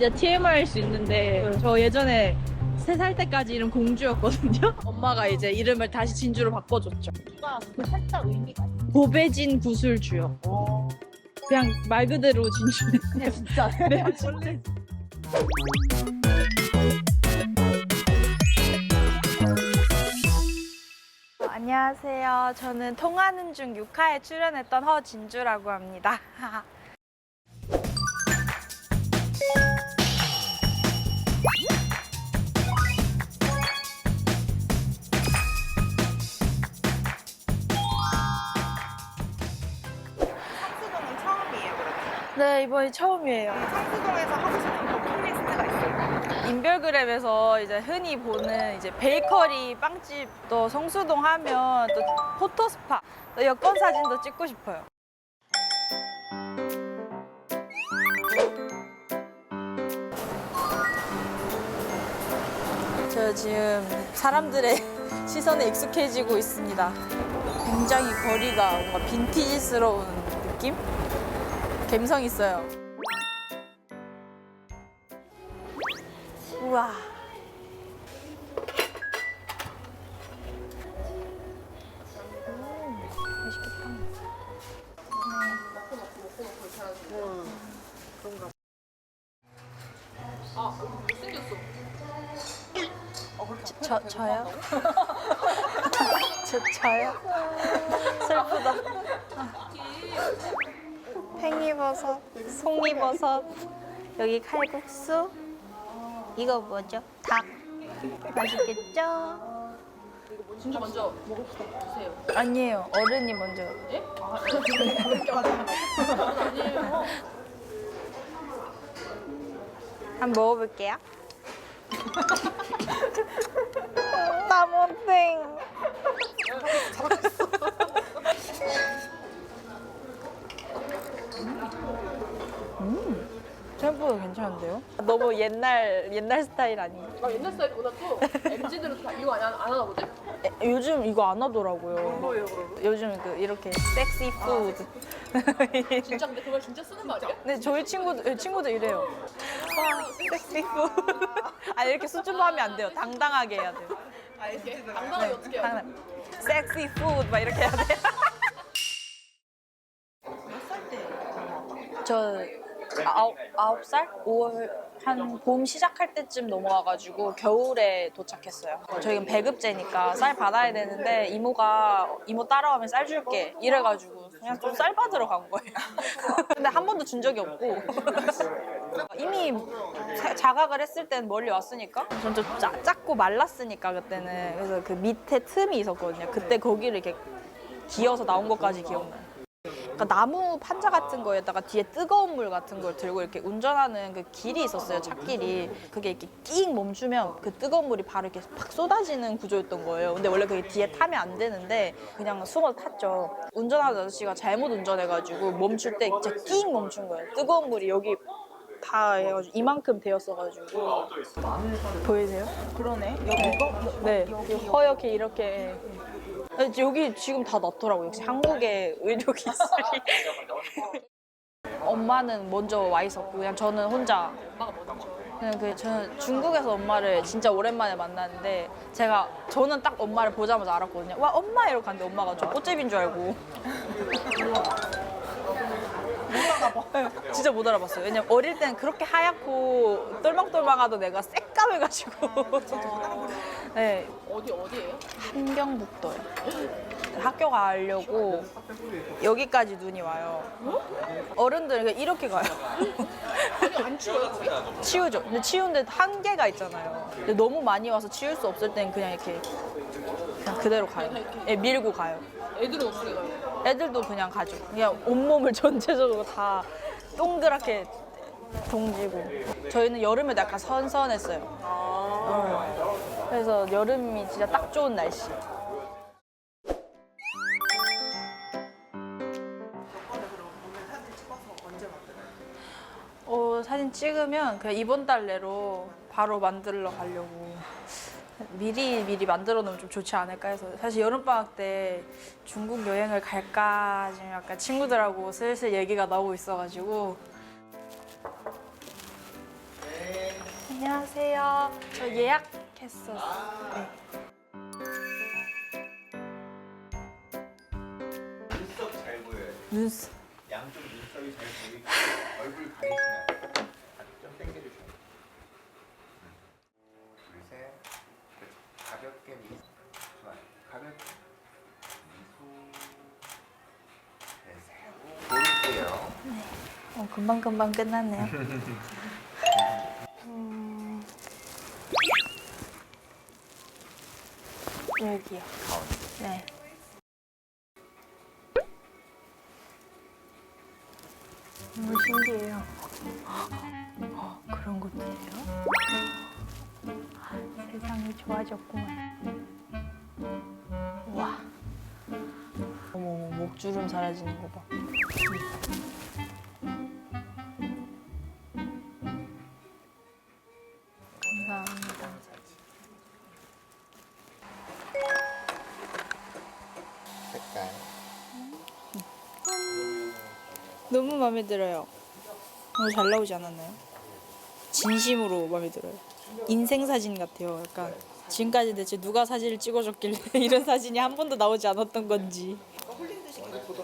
진짜 TMI일 수 있는데 저 예전에 세 살 때까지 이름 공주였거든요. 엄마가 이제 이름을 다시 진주로 바꿔줬죠. 뭔가 그 살짝 의미가 있어. 고배진 구슬주요. 그냥 말 그대로 진주. 그냥 진짜. 네, 원래 안녕하세요. 저는 통하는 중 6화에 출연했던 허진주라고 합니다. 네, 이번이 처음이에요. 상수동에서 하고 싶은 버킷리스트가 있어요. 인별그램에서 이제 흔히 보는 이제 베이커리 빵집 또 성수동 하면 또 포토스파 또 여권 사진도 찍고 싶어요. 저 지금 사람들의 시선에 익숙해지고 있습니다. 굉장히 거리가 뭔가 빈티지스러운 느낌? 감성 있어요. 우와. 저, 저요? 저, 저요? 슬프다. 팽이버섯, 송이버섯, 여기 칼국수, 이거 뭐죠? 닭. 맛있겠죠? 진주 먼저 먹읍시다. 드세요. 아니에요. 어른이 먼저. 예? 아, 그렇게. 아니에요. 한번 먹어볼게요. 나못생. 옛날 옛날 스타일 아니에요? 아, 옛날 스타일보다 또 MZ들은 다 이거 안, 안 하나 보지? 에, 요즘 이거 안 하더라고요. 뭐예요, 그러면? 요즘 그 이렇게 섹시 푸드. 진짜 근데 그걸 진짜 쓰는 말이야? 네, 저희 친구들 친구들 이래요. 와, 섹시 푸드. 아 이렇게 수줍어 하면 안 돼요. 당당하게 해야 돼요. 아, 이렇게 당당하게 어떻게 해요? 당당. 섹시 푸드 막 이렇게 해야 돼요. 저 아홉, 아홉 살? 5월 한 봄 시작할 때쯤 넘어와가지고 겨울에 도착했어요. 저희는 배급제니까 쌀 받아야 되는데 이모가 이모 따라오면 쌀 줄게 이래가지고 그냥 좀 쌀 받으러 간 거예요. 근데 한 번도 준 적이 없고 이미 자- 자각을 했을 때는 멀리 왔으니까 전좀 작고 말랐으니까 그때는 그래서 그 밑에 틈이 있었거든요. 그때 거기를 이렇게 기어서 나온 것까지 기억나요. 그러니까 나무 판자 같은 거에다가 뒤에 뜨거운 물 같은 걸 들고 이렇게 운전하는 그 길이 있었어요 찻길이 그게 이렇게 끼익 멈추면 그 뜨거운 물이 바로 이렇게 팍 쏟아지는 구조였던 거예요 근데 원래 그게 뒤에 타면 안 되는데 그냥 숨어 탔죠 운전하는 아저씨가 잘못 운전해가지고 멈출 때 진짜 끼익 멈춘 거예요 뜨거운 물이 여기 다 해가지고 이만큼 되었어가지고 보이세요? 그러네. 여기 이거? 네, 허옇게 이렇게. 네, 여기 지금 다 났더라고요. 역시 한국의 의료 기술이. 엄마는 먼저 와 있었고 그냥 저는 혼자. 그냥 그 저는 중국에서 엄마를 진짜 오랜만에 만났는데 제가 저는 딱 엄마를 보자마자 알았거든요. 와 엄마 이러고 갔는데 엄마가 저 꽃집인 줄 알고. 네, 진짜 못 알아봤어요. 왜냐면 어릴 때는 그렇게 하얗고 똘망똘망하던 애가 새까매가지고. 네, 어디, 어디예요? 함경북도요. 학교 가려고 여기까지 눈이 와요. 어른들 그냥 이렇게 가요. 아니, 안 추워요, 거기? 치우죠. 근데 치우는데 한계가 있잖아요. 근데 너무 많이 와서 치울 수 없을 땐 그냥 이렇게 그냥 그대로 가요. 예, 밀고 가요. 애들은 어떻게 가요? 애들도 그냥 가죠. 그냥 온몸을 전체적으로 다 동그랗게 동지고. 저희는 여름에도 약간 선선했어요. 어. 그래서 여름이 진짜 딱 좋은 날씨. 어, 사진 찍으면 그냥 이번 달 내로 바로 만들러 가려고. 미리 미리 만들어 놓으면 좀 좋지 않을까 해서 사실 여름 방학 때 중국 여행을 갈까 지금 약간 친구들하고 슬슬 얘기가 나오고 있어가지고 안녕하세요. 저 예약 했었어요. 네. 눈썹 잘 보여요. 눈썹. 양쪽 눈썹이 잘 보이고 얼굴 가리시면 안 돼요. 좀 당겨주세요. 둘, 셋. 그렇죠. 가볍게 미소. 좋아요. 가볍게 미소. 네, 세고. 볼게요. 어, 금방금방 끝났네요. 여기요. 가운데. 네. 너무 신기해요. 어, 그런 것도 해요? 세상이 좋아졌구만. 와. 어머, 목주름 사라지는 거 봐. 너무 마음에 들어요. 너무 잘 나오지 않았나요? 진심으로 마음에 들어요. 인생 사진 같아요. 약간 지금까지 대체 누가 사진을 찍어줬길래 이런 사진이 한 번도 나오지 않았던 건지.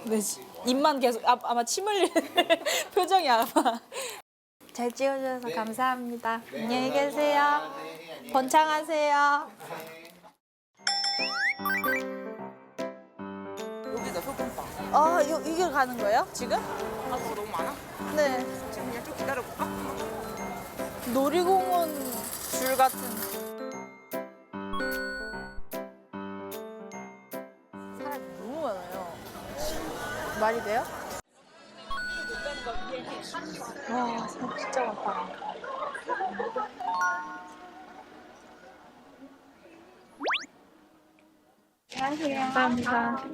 네, 지- 입만 계속 아, 아마 침 흘리는 표정이 아마. 잘 찍어주셔서 감사합니다. 안녕히 계세요. 번창하세요. 여기가 소금빵. 아, 이거 이게 가는 거예요? 지금? 아, 그거 너무 많아? 네. 지금 그냥 좀 기다려볼까? 놀이공원 줄 같은. 사람이 너무 많아요. 말이 돼요? 와, 사람 진짜 많다. 안녕하세요. 감사합니다.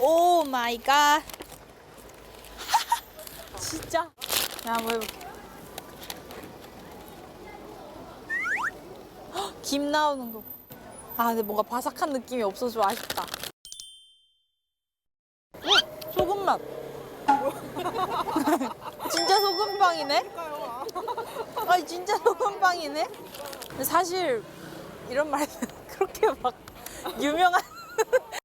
오 마이 갓. 진짜. 야, 한번 해볼게. 헉, 김 나오는 거. 아, 근데 뭔가 바삭한 느낌이 없어서 아쉽다. 어, 소금 맛. 진짜 소금빵이네? 아니, 진짜 소금빵이네? 근데 사실 이런 말은 그렇게 막 유명한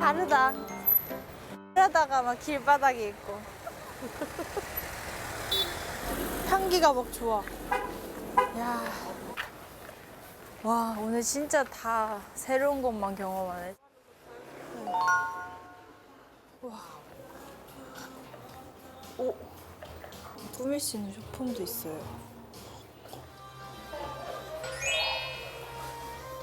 다르다. 그러다가 막 길바닥에 있고. 향기가 막 좋아. 야. 와, 오늘 진짜 다 새로운 것만 경험하네. 와. 오. 꾸밀 수 있는 소품도 있어요.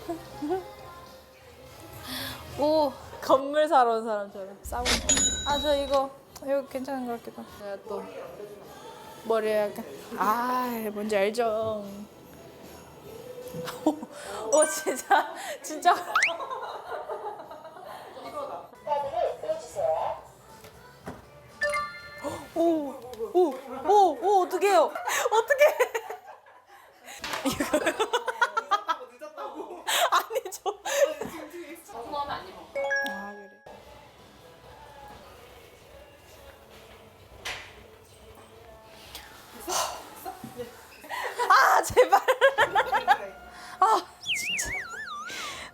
오 건물 사러 온 사람처럼 싸우는 아 저 이거 이거 괜찮은 것 같기도 하고 내가 또 머리 약간 아 뭔지 알죠 오, 오 진짜 진짜 오오오 오 어떡해요 어떡해 이거 아니 저. 아 제발. 아 진짜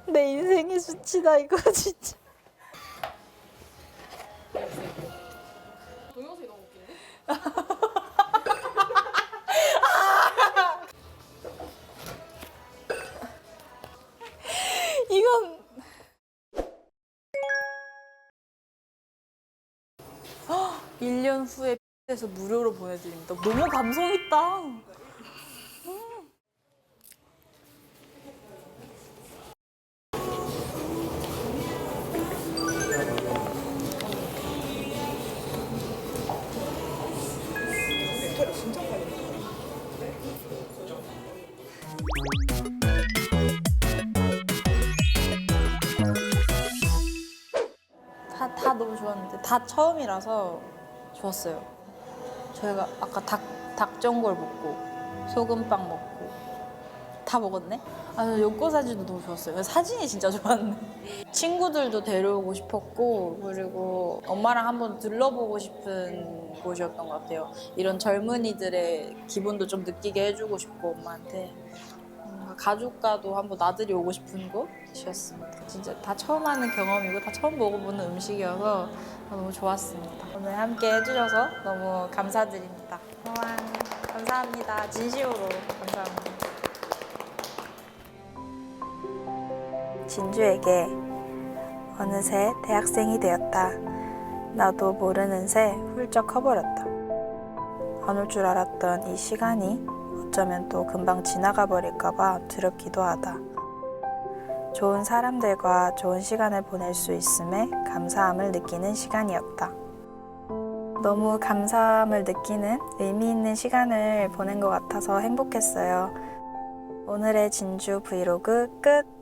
내 인생의 수치다 이거 진짜. 1년 후에 에서 무료로 보내드립니다. 너무 감성 있다. 음. 다, 다 너무 좋았는데 다 처음이라서 좋았어요. 저희가 아까 닭, 닭전골 먹고 소금빵 먹고 다 먹었네? 아, 저 연꽃 사진도 너무 좋았어요. 사진이 진짜 좋았네. 친구들도 데려오고 싶었고 그리고 엄마랑 한번 들러보고 싶은 곳이었던 것 같아요. 이런 젊은이들의 기분도 좀 느끼게 해주고 싶고 엄마한테 가족과도 한번 나들이 오고 싶은 곳이었습니다. 진짜 다 처음 하는 경험이고 다 처음 먹어보는 음식이어서 너무 좋았습니다. 오늘 함께 해주셔서 너무 감사드립니다. 우와, 감사합니다. 진심으로 감사합니다. 진주에게 어느새 대학생이 되었다. 나도 모르는 새 훌쩍 커버렸다. 안 올 줄 알았던 이 시간이 어쩌면 또 금방 지나가 버릴까봐 두렵기도 하다. 좋은 사람들과 좋은 시간을 보낼 수 있음에 감사함을 느끼는 시간이었다. 너무 감사함을 느끼는 의미 있는 시간을 보낸 것 같아서 행복했어요. 오늘의 진주 브이로그 끝!